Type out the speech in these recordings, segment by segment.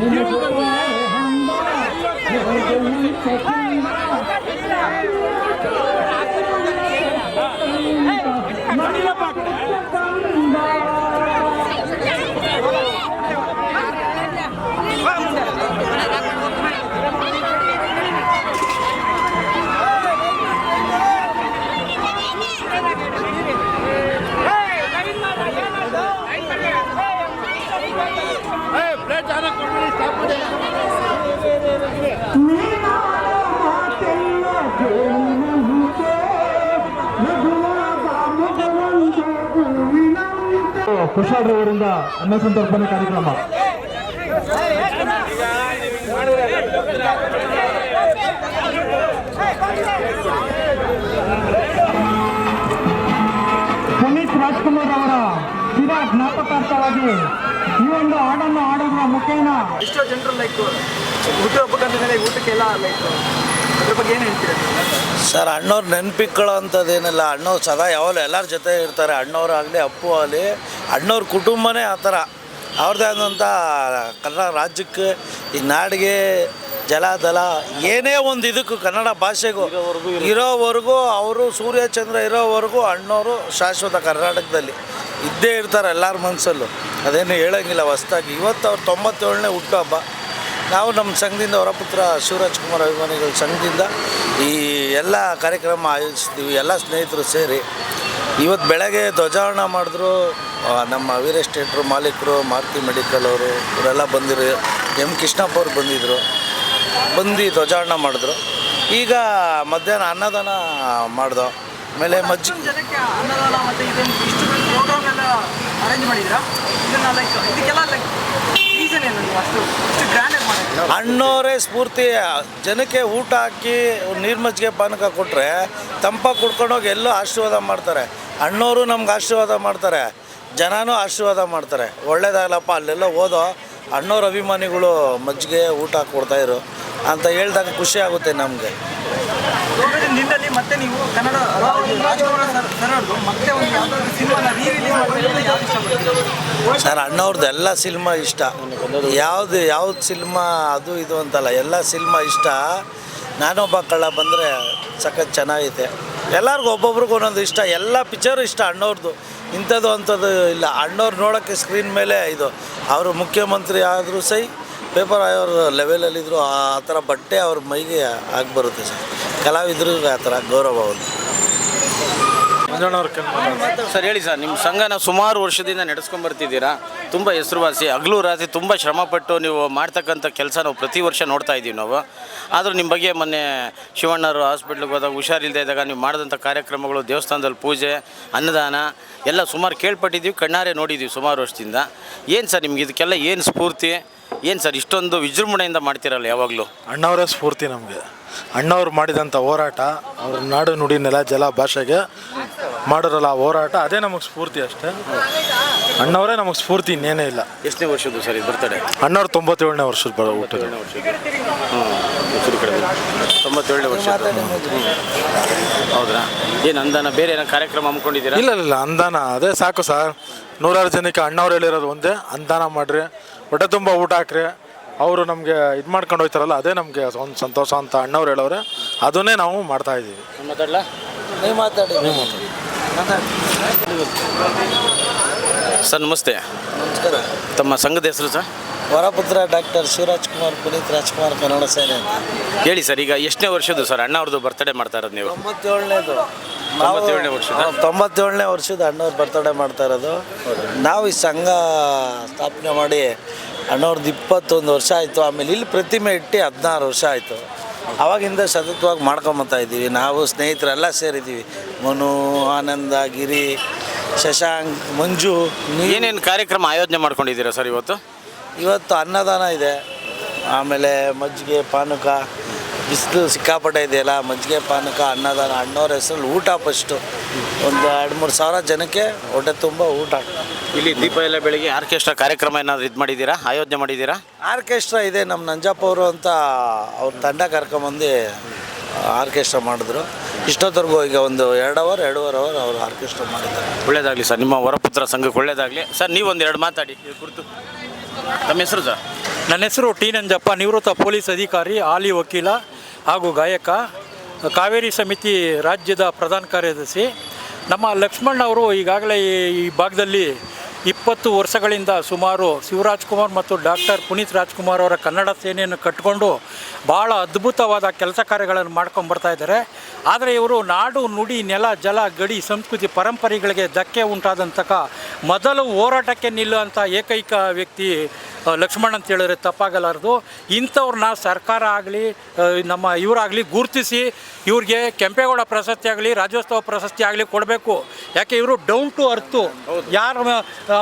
몸을 ಕುಶಾಲ್ ಅವರಿಂದ ಅನ್ನ ಸಂತರ್ಪಣೆ ಕಾರ್ಯಕ್ರಮ. ಪುನೀತ್ ರಾಜ್ಕುಮಾರ್ ಅವರ ಸ್ಥಿರ ಜ್ಞಾಪಕಾರ್ಥವಾಗಿ ಈ ಒಂದು ಹಾಡನ್ನು ಹಾಡೋದ್ರ ಮುಖೇನ. ಎಷ್ಟೋ ಜನರು ಲೈಕ್ ಊಟ ಹಬ್ಬಕ್ಕಂತ ಊಟಕ್ಕೆಲ್ಲ ಲೈಕ್ ಅದ್ರ ಬಗ್ಗೆ ಏನು ಹೇಳ್ತೀರಾ? ಸರ್ ಅಣ್ಣವ್ರ ನೆನಪಿಕ್ಕಳು ಅಂಥದ್ದೇನಿಲ್ಲ ಅಣ್ಣವ್ರು ಸದಾ ಯಾವಾಗಲೂ ಎಲ್ಲರ ಜೊತೆ ಇರ್ತಾರೆ. ಅಣ್ಣವ್ರಾಗಲಿ ಅಪ್ಪು ಆಗಲಿ ಅಣ್ಣವ್ರ ಕುಟುಂಬನೇ ಆ ಥರ. ಅವ್ರದ್ದೇ ಆದಂಥ ಕನ್ನಡ ರಾಜ್ಯಕ್ಕೆ ಈ ನಾಡಿಗೆ ಜಲ ದಲ ಏನೇ ಒಂದು ಇದಕ್ಕೂ ಕನ್ನಡ ಭಾಷೆಗೂ ಇರೋವರೆಗೂ ಅವರು ಸೂರ್ಯಚಂದ್ರ ಇರೋವರೆಗೂ ಅಣ್ಣವರು ಶಾಶ್ವತ ಕರ್ನಾಟಕದಲ್ಲಿ ಇದ್ದೇ ಇರ್ತಾರೆ ಎಲ್ಲರ ಮನಸ್ಸಲ್ಲೂ ಅದೇನು ಹೇಳೋಂಗಿಲ್ಲ ಹೊಸ್ದಾಗಿ. ಇವತ್ತು ಅವ್ರು ತೊಂಬತ್ತೇಳನೇ ಹುಟ್ಟುಹಬ್ಬ. ನಾವು ನಮ್ಮ ಸಂಘದಿಂದ ಹೊರಪುತ್ರ ಶಿವರಾಜ್ ಕುಮಾರ್ ಅಭಿಮಾನಿಗಳ ಸಂಘದಿಂದ ಈ ಎಲ್ಲ ಕಾರ್ಯಕ್ರಮ ಆಯೋಜಿಸ್ತೀವಿ, ಎಲ್ಲ ಸ್ನೇಹಿತರು ಸೇರಿ. ಇವತ್ತು ಬೆಳಗ್ಗೆ ಧ್ವಜಾರೋಹಣ ಮಾಡಿದ್ರು ನಮ್ಮ ವೀರ ಎಸ್ಟೇಟ್ರು ಮಾಲೀಕರು ಮಾರುತಿ ಮೆಡಿಕಲ್ ಅವರು, ಇವರೆಲ್ಲ ಬಂದಿರು ಎಂ ಕೃಷ್ಣಪ್ಪ ಅವರು ಬಂದಿದ್ದರು ಬಂದು ಧ್ವಜಾರೋಹಣ ಮಾಡಿದ್ರು. ಈಗ ಮಧ್ಯಾಹ್ನ ಅನ್ನದಾನ ಮಾಡ್ದೋ, ಆಮೇಲೆ ಮಜ್ಜಿ ಅರೇಂಜ್ ಮಾಡಿದ್ದೀರಾ? ಇದನ್ನ ಲೈಕ್ ಇದಕ್ಕೆಲ್ಲ ಲೈಕ್ ರೀಸನ್ ಏನು ಅಷ್ಟು ಇಷ್ಟು ಗ್ರ್ಯಾಂಡ್ ಆಗಿ ಮಾಡಿದ್ದೀರಾ ಅಣ್ಣವರೇ ಸ್ಫೂರ್ತಿ ಜನಕ್ಕೆ ಊಟ ಹಾಕಿ ನೀರ್ಮಜ್ಜಿಗೆ ಪಾನಕ ಕೊಟ್ಟರೆ ತಂಪಾಗಿ ಕುಡ್ಕೊಂಡೋಗಿ ಎಲ್ಲೂ ಆಶೀರ್ವಾದ ಮಾಡ್ತಾರೆ. ಅಣ್ಣವರು ನಮ್ಗೆ ಆಶೀರ್ವಾದ ಮಾಡ್ತಾರೆ. ಜನನೂ ಆಶೀರ್ವಾದ ಮಾಡ್ತಾರೆ. ಒಳ್ಳೇದಾಗಲಪ್ಪ ಅಲ್ಲೆಲ್ಲ ಓದೋ ಅಣ್ಣವ್ರ ಅಭಿಮಾನಿಗಳು ಮಜ್ಜಿಗೆ ಊಟ ಕೊಡ್ತಾಯಿರು ಅಂತ ಹೇಳಿದಾಗ ಖುಷಿ ಆಗುತ್ತೆ ನಮಗೆ. ನಿನ್ನಲ್ಲಿ ಮತ್ತೆ ನೀವು ಕನ್ನಡ ಮತ್ತೆ ಒಂದು ಸಿನಿಮಾನ ರೀ ರಿಲೀಸ್ ಸರ್ ಅಣ್ಣವ್ರದ್ದು ಎಲ್ಲ ಸಿನಿಮಾ ಇಷ್ಟ. ಯಾವುದು, ಯಾವ್ದು ಸಿನಿಮಾ ಅದು ಇದು ಅಂತಲ್ಲ, ಎಲ್ಲ ಸಿನಿಮಾ ಇಷ್ಟ. ನಾನೊಬ್ಬ ಕಳ್ಳ ಬಂದರೆ ಸಖತ್ ಚೆನ್ನಾಗೈತೆ. ಎಲ್ಲರಿಗೂ ಒಬ್ಬೊಬ್ರಿಗೂ ಒಂದೊಂದು ಇಷ್ಟ. ಎಲ್ಲ ಪಿಕ್ಚರು ಇಷ್ಟ ಅಣ್ಣವ್ರದ್ದು ಇಂಥದ್ದು ಅಂಥದ್ದು ಇಲ್ಲ. ಅಣ್ಣವ್ರು ನೋಡೋಕ್ಕೆ ಸ್ಕ್ರೀನ್ ಮೇಲೆ ಇದು, ಅವರು ಮುಖ್ಯಮಂತ್ರಿ ಆದರೂ ಸೈ ಪೇಪರ್ ಆಯೋರು ಲೆವೆಲಲ್ಲಿದ್ದರು ಆ ಥರ ಬಟ್ಟೆ ಅವ್ರ ಮೈಗೆ ಆಗಿ ಬರುತ್ತೆ ಸರ್. ಕಲಾವಿದ್ರಿಗೆ ಆ ಥರ ಗೌರವ ಒಂದು ಸರ್ ಹೇಳಿ ಸರ್ ನಿಮ್ಮ ಸಂಘನ ಸುಮಾರು ವರ್ಷದಿಂದ ನಡೆಸ್ಕೊಂಡ್ ಬರ್ತಿದ್ದೀರಾ ತುಂಬ ಹೆಸರುವಾಸಿ ಹಗಲು ರಾತ್ರಿ ತುಂಬ ಶ್ರಮಪಟ್ಟು ನೀವು ಮಾಡ್ತಕ್ಕಂಥ ಕೆಲಸ ನಾವು ಪ್ರತಿ ವರ್ಷ ನೋಡ್ತಾ ಇದ್ದೀವಿ ನಾವು. ಆದರೂ ನಿಮ್ಮ ಬಗ್ಗೆ ಮೊನ್ನೆ ಶಿವಣ್ಣರು ಹಾಸ್ಪಿಟ್ಲಿಗೆ ಹೋದಾಗ ಹುಷಾರಿಲ್ಲದೆ ಇದ್ದಾಗ ನೀವು ಮಾಡಿದಂಥ ಕಾರ್ಯಕ್ರಮಗಳು ದೇವಸ್ಥಾನದಲ್ಲಿ ಪೂಜೆ ಅನ್ನದಾನ ಎಲ್ಲ ಸುಮಾರು ಕೇಳ್ಪಟ್ಟಿದ್ದೀವಿ ಕಣ್ಣಾರೆ ನೋಡಿದ್ದೀವಿ ಸುಮಾರು ವರ್ಷದಿಂದ. ಏನು ಸರ್ ನಿಮ್ಗೆ ಇದಕ್ಕೆಲ್ಲ ಏನು ಸ್ಫೂರ್ತಿ? ಏನು ಸರ್ ಇಷ್ಟೊಂದು ವಿಜೃಂಭಣೆಯಿಂದ ಮಾಡ್ತಿರಲ್ಲ ಯಾವಾಗಲೂ? ಅಣ್ಣವರ ಸ್ಫೂರ್ತಿ ನಮಗೆ. ಅಣ್ಣವ್ರು ಮಾಡಿದಂಥ ಹೋರಾಟ ಅವ್ರ ನಾಡು ನುಡಿ ನೆಲ ಜಲ ಭಾಷೆಗೆ ಮಾಡಿರಲ್ಲ ಆ ಹೋರಾಟ ಅದೇ ನಮಗೆ ಸ್ಫೂರ್ತಿ ಅಷ್ಟೇ. ಅಣ್ಣವರೇ ನಮಗೆ ಸ್ಫೂರ್ತಿ ಇನ್ನೇನೇ ಇಲ್ಲ. ಎಷ್ಟನೇ ವರ್ಷದ್ದು ಸರ್ ಇದು ಬರ್ತಡೆ? ಅಣ್ಣವ್ರು ತೊಂಬತ್ತೇಳನೇ ವರ್ಷದ ಬರೋ ಹುಟ್ಟಿದ್ರು ತೊಂಬತ್ತೇಳನೇ ವರ್ಷ ಹೌದಾ? ಏನು ಅಂದಾನ? ಬೇರೆ ಏನೋ ಕಾರ್ಯಕ್ರಮ ಹಮ್ಮಿಕೊಂಡಿದ್ದೀರಾ? ಇಲ್ಲ ಇಲ್ಲ ಅಂದಾನ. ಅದೇ ಸಾಕು ಸರ್. ನೂರಾರು ಜನಕ್ಕೆ ಅಣ್ಣವ್ರು ಹೇಳಿರೋದು ಒಂದೇ. ಅಂದಾನ ಮಾಡಿರಿ. ಹೊಟ್ಟೆ ತುಂಬ ಊಟ ಹಾಕ್ರಿ. ಅವರು ನಮಗೆ ಇದು ಮಾಡ್ಕೊಂಡು ಹೋಗ್ತಾರಲ್ಲ ಅದೇ ನಮಗೆ ಒಂದು ಸಂತೋಷ ಅಂತ ಅಣ್ಣವ್ರು ಹೇಳೋರೆ ಅದನ್ನೇ ನಾವು ಮಾಡ್ತಾ ಇದ್ದೀವಿ. ಮಾತಾಡಿ. ನೀವು ಮಾತಾಡಿ. ಸರ್ ನಮಸ್ತೆ. ನಮಸ್ಕಾರ. ತಮ್ಮ ಸಂಘದ ಹೆಸರು ಸರ್? ವರಪುತ್ರ ಡಾಕ್ಟರ್ ಶಿವರಾಜ್ ಕುಮಾರ್ ಪುನೀತ್ ರಾಜ್ಕುಮಾರ್ ಕನ್ನಡ ಸೇನೆ ಅಂತ. ಹೇಳಿ ಸರ್ ಈಗ ಎಷ್ಟನೇ ವರ್ಷದ್ದು ಸರ್? ಅಣ್ಣ ಅವ್ರದ್ದು ಬರ್ತಡೇ ಮಾಡ್ತಾ ಇರೋದು ನೀವು. ತೊಂಬತ್ತೇಳನೇದು. ತೊಂಬತ್ತೇಳನೇ ವರ್ಷದ? ತೊಂಬತ್ತೇಳನೇ ವರ್ಷದ ಅಣ್ಣವ್ರ ಬರ್ತಡೇ ಮಾಡ್ತಾ ಇರೋದು. ನಾವು ಈ ಸಂಘ ಸ್ಥಾಪನೆ ಮಾಡಿ ಅಣ್ಣವ್ರದ್ದು ಇಪ್ಪತ್ತೊಂದು ವರ್ಷ ಆಯಿತು. ಆಮೇಲೆ ಇಲ್ಲಿ ಪ್ರತಿಮೆ ಇಟ್ಟು ಹದಿನಾರು ವರ್ಷ ಆಯಿತು. ಅವಾಗಿಂದ ಸತತವಾಗಿ ಮಾಡ್ಕೊಂಬತ್ತಾ ಇದ್ದೀವಿ. ನಾವು ಸ್ನೇಹಿತರೆಲ್ಲ ಸೇರಿದ್ದೀವಿ. ಮನು ಆನಂದ ಗಿರಿ ಶಶಾಂಕ್ ಮಂಜು ಏನೇನು ಕಾರ್ಯಕ್ರಮ ಆಯೋಜನೆ ಮಾಡ್ಕೊಂಡಿದ್ದೀರಾ ಸರ್ ಇವತ್ತು? ಇವತ್ತು ಅನ್ನದಾನ ಇದೆ. ಆಮೇಲೆ ಮಜ್ಜಿಗೆ ಪಾನಕ ಬಿಸಿಲು ಸಿಕ್ಕಾಪಟ್ಟೆ ಇದೆಯಲ್ಲ ಮಜ್ಜಿಗೆ ಪಾನಕ ಅನ್ನದಾನ ಅಣ್ಣವ್ರ ಹೆಸರಲ್ಲಿ ಊಟ ಫಸ್ಟು ಒಂದು ಎರಡು ಮೂರು ಸಾವಿರ ಜನಕ್ಕೆ ಹೊಟ್ಟೆ ತುಂಬ ಊಟ. ಇಲ್ಲಿ ದೀಪ ಎಲ್ಲ ಬೆಳಿಗ್ಗೆ ಆರ್ಕೆಸ್ಟ್ರಾ ಕಾರ್ಯಕ್ರಮ ಏನಾದ್ರು ಇದು ಮಾಡಿದ್ದೀರಾ? ಆಯೋಜನೆ ಮಾಡಿದ್ದೀರಾ? ಆರ್ಕೆಸ್ಟ್ರಾ ಇದೆ ನಮ್ಮ ನಂಜಪ್ಪ ಅವರು ಅಂತ ಅವ್ರ ತಂಡ ಕರ್ಕೊಂಬಂದು ಆರ್ಕೆಸ್ಟ್ರಾ ಮಾಡಿದ್ರು. ಇಷ್ಟೊತ್ತರೆಗೂ ಈಗ ಒಂದು ಎರಡು ಅವರ್ ಎರಡೂವರೆ ಅವರ್ ಅವರು ಆರ್ಕೆಸ್ಟ್ರಾ ಮಾಡಿದ್ದಾರೆ. ಒಳ್ಳೇದಾಗಲಿ ಸರ್ ನಿಮ್ಮ ವರಪುತ್ರ ಸಂಘಕ್ಕೆ ಒಳ್ಳೇದಾಗಲಿ. ಸರ್ ನೀವೊಂದು ಎರಡು ಮಾತಾಡಿ ಇದ್ರ ಕುರಿತು. ನಮ್ಮ ಹೆಸರು ಸರ್? ನನ್ನ ಹೆಸರು ಟಿ ನಂಜಪ್ಪ ನಿವೃತ್ತ ಪೊಲೀಸ್ ಅಧಿಕಾರಿ ಹಾಲಿ ವಕೀಲ ಹಾಗೂ ಗಾಯಕ ಕಾವೇರಿ ಸಮಿತಿ ರಾಜ್ಯದ ಪ್ರಧಾನ ಕಾರ್ಯದರ್ಶಿ. ನಮ್ಮ ಲಕ್ಷ್ಮಣ್ ಅವರು ಈಗಾಗಲೇ ಈ- ಈ ಭಾಗದಲ್ಲಿ ಇಪ್ಪತ್ತು ವರ್ಷಗಳಿಂದ ಸುಮಾರು ಶಿವರಾಜ್ಕುಮಾರ್ ಮತ್ತು ಡಾಕ್ಟರ್ ಪುನೀತ್ ರಾಜ್ಕುಮಾರ್ ಅವರ ಕನ್ನಡ ಸೇನೆಯನ್ನು ಕಟ್ಟಿಕೊಂಡು ಭಾಳ ಅದ್ಭುತವಾದ ಕೆಲಸ ಕಾರ್ಯಗಳನ್ನು ಮಾಡ್ಕೊಂಡು ಬರ್ತಾ ಇದ್ದಾರೆ. ಆದರೆ ಇವರು ನಾಡು, ನುಡಿ, ನೆಲ, ಜಲ, ಗಡಿ, ಸಂಸ್ಕೃತಿ, ಪರಂಪರೆಗಳಿಗೆ ಧಕ್ಕೆ ಉಂಟಾದಂತಕ ಮೊದಲು ಹೋರಾಟಕ್ಕೆ ನಿಲ್ಲುವಂಥ ಏಕೈಕ ವ್ಯಕ್ತಿ ಲಕ್ಷ್ಮಣ್ ಅಂತ ಹೇಳಿದ್ರೆ ತಪ್ಪಾಗಲಾರದು. ಇಂಥವ್ರನ್ನ ಸರ್ಕಾರ ಆಗಲಿ ನಮ್ಮ ಇವರಾಗಲಿ ಗುರುತಿಸಿ ಇವ್ರಿಗೆ ಕೆಂಪೇಗೌಡ ಪ್ರಶಸ್ತಿ ಆಗಲಿ, ರಾಜ್ಯೋತ್ಸವ ಪ್ರಶಸ್ತಿ ಆಗಲಿ ಕೊಡಬೇಕು. ಯಾಕೆ ಇವರು ಡೌನ್ ಟು ಅರ್ತು ಯಾರು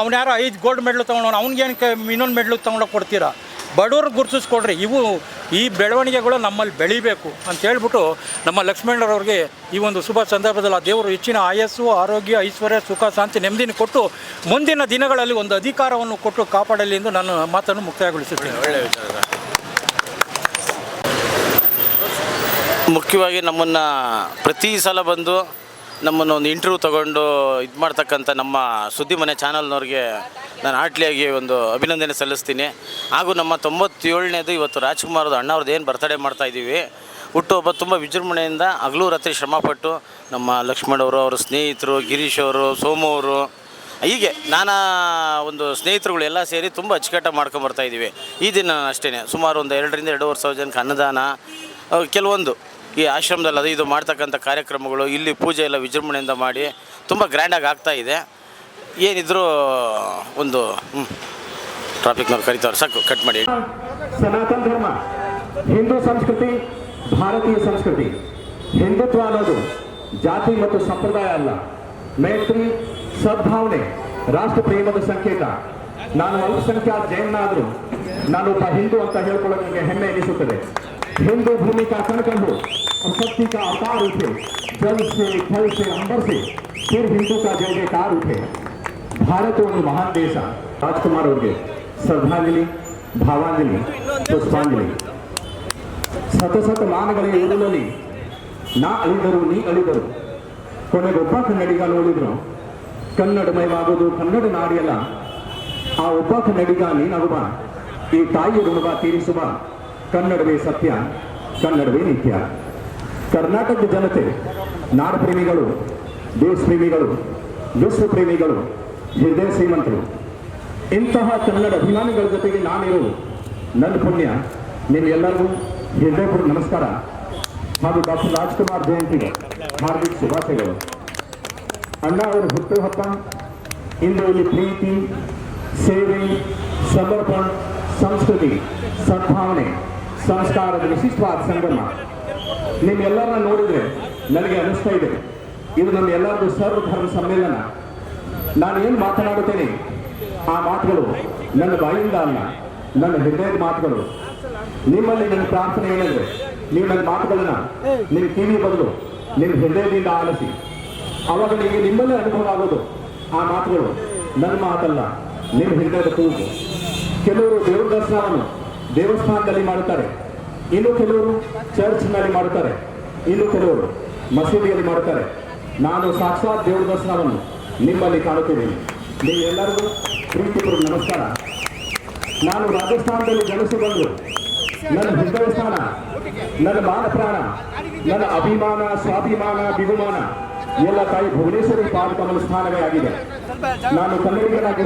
ಅವ್ನು ಯಾರೋ ಐದು ಗೋಲ್ಡ್ ಮೆಡ್ಲು ತೊಗೊಂಡು ಅವ್ನಿಗೇನು ಇನ್ನೊಂದು ಮೆಡ್ಲು ತೊಗೊಂಡೋಗಿ ಕೊಡ್ತೀರಾ? ಬಡವ್ರಿಗೆ ಗುರುತಿಸ್ಕೊಡ್ರಿ. ಇವು ಈ ಬೆಳವಣಿಗೆಗಳು ನಮ್ಮಲ್ಲಿ ಬೆಳಿಬೇಕು ಅಂತ ಹೇಳ್ಬಿಟ್ಟು ನಮ್ಮ ಲಕ್ಷ್ಮಣರವ್ರಿಗೆ ಈ ಒಂದು ಶುಭ ಸಂದರ್ಭದಲ್ಲಿ ಆ ದೇವರು ಹೆಚ್ಚಿನ ಆಯಸ್ಸು, ಆರೋಗ್ಯ, ಐಶ್ವರ್ಯ, ಸುಖ, ಶಾಂತಿ, ನೆಮ್ಮದಿನ ಕೊಟ್ಟು ಮುಂದಿನ ದಿನಗಳಲ್ಲಿ ಒಂದು ಅಧಿಕಾರವನ್ನು ಕೊಟ್ಟು ಕಾಪಾಡಲಿ ಎಂದು ನಾನು ಮಾತನ್ನು ಮುಕ್ತಾಯಗೊಳಿಸುತ್ತೇನೆ. ಮುಖ್ಯವಾಗಿ ನಮ್ಮನ್ನು ಪ್ರತಿ ಸಲ ಬಂದು ನಮ್ಮನ್ನು ಒಂದು ಇಂಟರ್ವ್ಯೂ ತಗೊಂಡು ಇದು ಮಾಡ್ತಕ್ಕಂಥ ನಮ್ಮ ಸುದ್ದಿ ಮನೆ ಚಾನಲ್ನವ್ರಿಗೆ ನಾನು ಆಟ್ಲಿಯಾಗಿ ಒಂದು ಅಭಿನಂದನೆ ಸಲ್ಲಿಸ್ತೀನಿ. ಹಾಗೂ ನಮ್ಮ ತೊಂಬತ್ತೇಳನೇದು ಇವತ್ತು ರಾಜ್ಕುಮಾರ್ದು ಅಣ್ಣವ್ರದ್ದು ಏನು ಬರ್ತಡೇ ಮಾಡ್ತಾ ಇದ್ದೀವಿ. ಹುಟ್ಟುಹಬ್ಬ ತುಂಬ ವಿಜೃಂಭಣೆಯಿಂದ ಹಗಲು ರಾತ್ರಿ ಶ್ರಮಪಟ್ಟು ನಮ್ಮ ಲಕ್ಷ್ಮಣವರು ಅವರ ಸ್ನೇಹಿತರು, ಗಿರೀಶ್ ಅವರು, ಸೋಮು ಅವರು, ಹೀಗೆ ನಾನಾ ಒಂದು ಸ್ನೇಹಿತರುಗಳೆಲ್ಲ ಸೇರಿ ತುಂಬ ಮಾಡ್ಕೊಂಡು ಮಾಡ್ಕೊಂಬರ್ತಾ ಇದ್ದೀವಿ. ಈ ದಿನ ಅಷ್ಟೇ ಸುಮಾರು ಒಂದು ಎರಡರಿಂದ ಎರಡೂವರೆ ಸಾವಿರ ಜನಕ್ಕೆ ಅನ್ನದಾನ ಕೆಲವೊಂದು. ಈ ಆಶ್ರಮದಲ್ಲಿ ಅದು ಇದು ಮಾಡ್ತಕ್ಕಂಥ ಕಾರ್ಯಕ್ರಮಗಳು, ಇಲ್ಲಿ ಪೂಜೆ ಎಲ್ಲ ವಿಜೃಂಭಣೆಯಿಂದ ಮಾಡಿ ತುಂಬ ಗ್ರ್ಯಾಂಡಾಗಿ ಆಗ್ತಾ ಇದೆ. ಏನಿದ್ರು, ಒಂದು ಟ್ರಾಫಿಕ್ನವ್ರು ಕರಿತವ್ರು, ಸಾಕು ಕಟ್ ಮಾಡಿ. ಸನಾತನ ಧರ್ಮ, ಹಿಂದೂ ಸಂಸ್ಕೃತಿ, ಭಾರತೀಯ ಸಂಸ್ಕೃತಿ, ಹಿಂದುತ್ವ ಅನ್ನೋದು ಜಾತಿ ಮತ್ತು ಸಂಪ್ರದಾಯ ಅಲ್ಲ. ಮೈತ್ರಿ, ಸದ್ಭಾವನೆ, ರಾಷ್ಟ್ರ ಪ್ರೇಮದ ಸಂಕೇತ. ನಾನು ಅಲ್ಪಸಂಖ್ಯಾತ ನಾನು ನಮ್ಮ ಹಿಂದೂ ಅಂತ ಹೇಳ್ಕೊಳ್ಳೋಕೆ ಹೆಮ್ಮೆ ಎನಿಸುತ್ತದೆ. हिंदू भूमि का कण कण हो और शक्ति का अवतार उठे जल से थल से अंबर से फिर हिंदू का जय जयकार उठे ಭಾರತ ಒಂದು ಮಹಾನ್ ದೇಶ ರಾಜ್ಕುಮಾರ್ ಅವರಿಗೆ ಶ್ರದ್ಧಾಂಜಲಿ ಭಾವಾಂಜಲಿ ಪುಷ್ಪಾಂಜಲಿ ಸತಸತ ಮಾನಗಳ ಎದುರಲ್ಲಿ ನಾ ಅಳಿದರು ನೀ ಅಳಿದರು ಕೊನೆಗೊಬ್ಬ ಕನ್ನಡಿಗ ನೋಡಿದ್ರು ಕನ್ನಡಮಯವಾಗೋದು ಕನ್ನಡ ನಾಡಿಯಲ್ಲ ಆ ಒಬ್ಬ ಕನ್ನಡಿಗ ನೀನಾಗುವ ಈ ತಾಯಿ ಋಣವ ತೀರಿಸುವ ಕನ್ನಡವೇ ಸತ್ಯ, ಕನ್ನಡವೇ ನಿತ್ಯ. ಕರ್ನಾಟಕದ ಜನತೆ, ನಾಡಪ್ರೇಮಿಗಳು ಪ್ರೇಮಿಗಳು ದೇಶ ಪ್ರೇಮಿಗಳು ವಿಶ್ವ ಪ್ರೇಮಿಗಳು ಹೃದಯ ಶ್ರೀಮಂತರು, ಇಂತಹ ಕನ್ನಡ ಅಭಿಮಾನಿಗಳ ಜೊತೆಗೆ ನಾನಿರೋದು ನನ್ನ ಪುಣ್ಯ. ನಿಮ್ಮೆಲ್ಲರಿಗೂ ಹೃದಯಪೂರ್ವ ನಮಸ್ಕಾರ. ಹಾಗೂ ಡಾಕ್ಟರ್ ರಾಜ್ಕುಮಾರ್ ಜಯಂತಿಗೆ ಹಾರ್ದಿಕ ಶುಭಾಶಯಗಳು. ಅಣ್ಣ ಅವರ ಹುಟ್ಟುಹಬ್ಬ. ಇಂದು ಇಲ್ಲಿ ಪ್ರೀತಿ, ಸೇವೆ, ಸಮರ್ಪಣ, ಸಂಸ್ಕೃತಿ, ಸದ್ಭಾವನೆ ಸಂಸ್ಕಾರದ ವಿಶಿಷ್ಟವಾದ ಸಂಗಮ. ನಿಮ್ಮೆಲ್ಲರನ್ನ ನೋಡಿದ್ರೆ ನನಗೆ ಅನಿಸ್ತಾ ಇದೆ. ಇದು ನಮ್ಮ ಎಲ್ಲರದು ಸರ್ವಧರ್ಮ ಸಮ್ಮೇಳನ. ನಾನು ಏನು ಮಾತನಾಡುತ್ತೇನೆ? ಆ ಮಾತುಗಳು ನನ್ನ ಬಾಯಿಂದ ಅಲ್ಲ, ನನ್ನ ಹೃದಯದ ಮಾತುಗಳು. ನಿಮ್ಮಲ್ಲಿ ನನ್ನ ಪ್ರಾರ್ಥನೆ ಏನಂದ್ರೆ ನೀವು ನನ್ನ ಮಾತುಗಳನ್ನ ನಿಮ್ಮ ಕಿವಿ ಬದಲು ನಿಮ್ಮ ಹೃದಯದಿಂದ ಆಲಿಸಿ. ಅವಾಗ ನಿಮಗೆ ನಿಮ್ಮಲ್ಲೇ ಅನುಭವ ಆಗೋದು. ಆ ಮಾತುಗಳು ನನ್ನ ಮಾತಲ್ಲ, ನಿಮ್ಮ ಹೃದಯದ ಕೂಗು. ಕೆಲವರು ದೇವರ ದರ್ಶನವನ್ನು ದೇವಸ್ಥಾನದಲ್ಲಿ ಮಾಡುತ್ತಾರೆ. ಇನ್ನು ಕೆಲವರು ಚರ್ಚ್ನಲ್ಲಿ ಮಾಡುತ್ತಾರೆ. ಇನ್ನು ಕೆಲವರು ಮಸೀದಿಯಲ್ಲಿ ಮಾಡುತ್ತಾರೆ. ನಾನು ಸಾಕ್ಷಾತ್ ದೇವರ ದರ್ಶನವನ್ನು ನಿಮ್ಮಲ್ಲಿ ಕಾಣುತ್ತಿದ್ದೇನೆ. ನೀವೆಲ್ಲರಿಗೂ ಪ್ರೀತಿಪೂರ್ವ ನಮಸ್ಕಾರ. ನಾನು ರಾಜಸ್ಥಾನದಲ್ಲಿ ಜನಿಸಿ ನನ್ನ ಹೃದಯ ಸ್ಥಾನ, ನನ್ನ ಮಾನ ಪ್ರಾಣ, ನನ್ನ ಅಭಿಮಾನ, ಸ್ವಾಭಿಮಾನ ಬಿಗುಮಾನ ಎಲ್ಲ ತಾಯಿ ಭುವನೇಶ್ವರಿ ಪಾದ ಕಮಲ ಸ್ಥಾನವೇ ಆಗಿದೆ. ನಾನು ಕನ್ನಡಿಗನಾಗಿ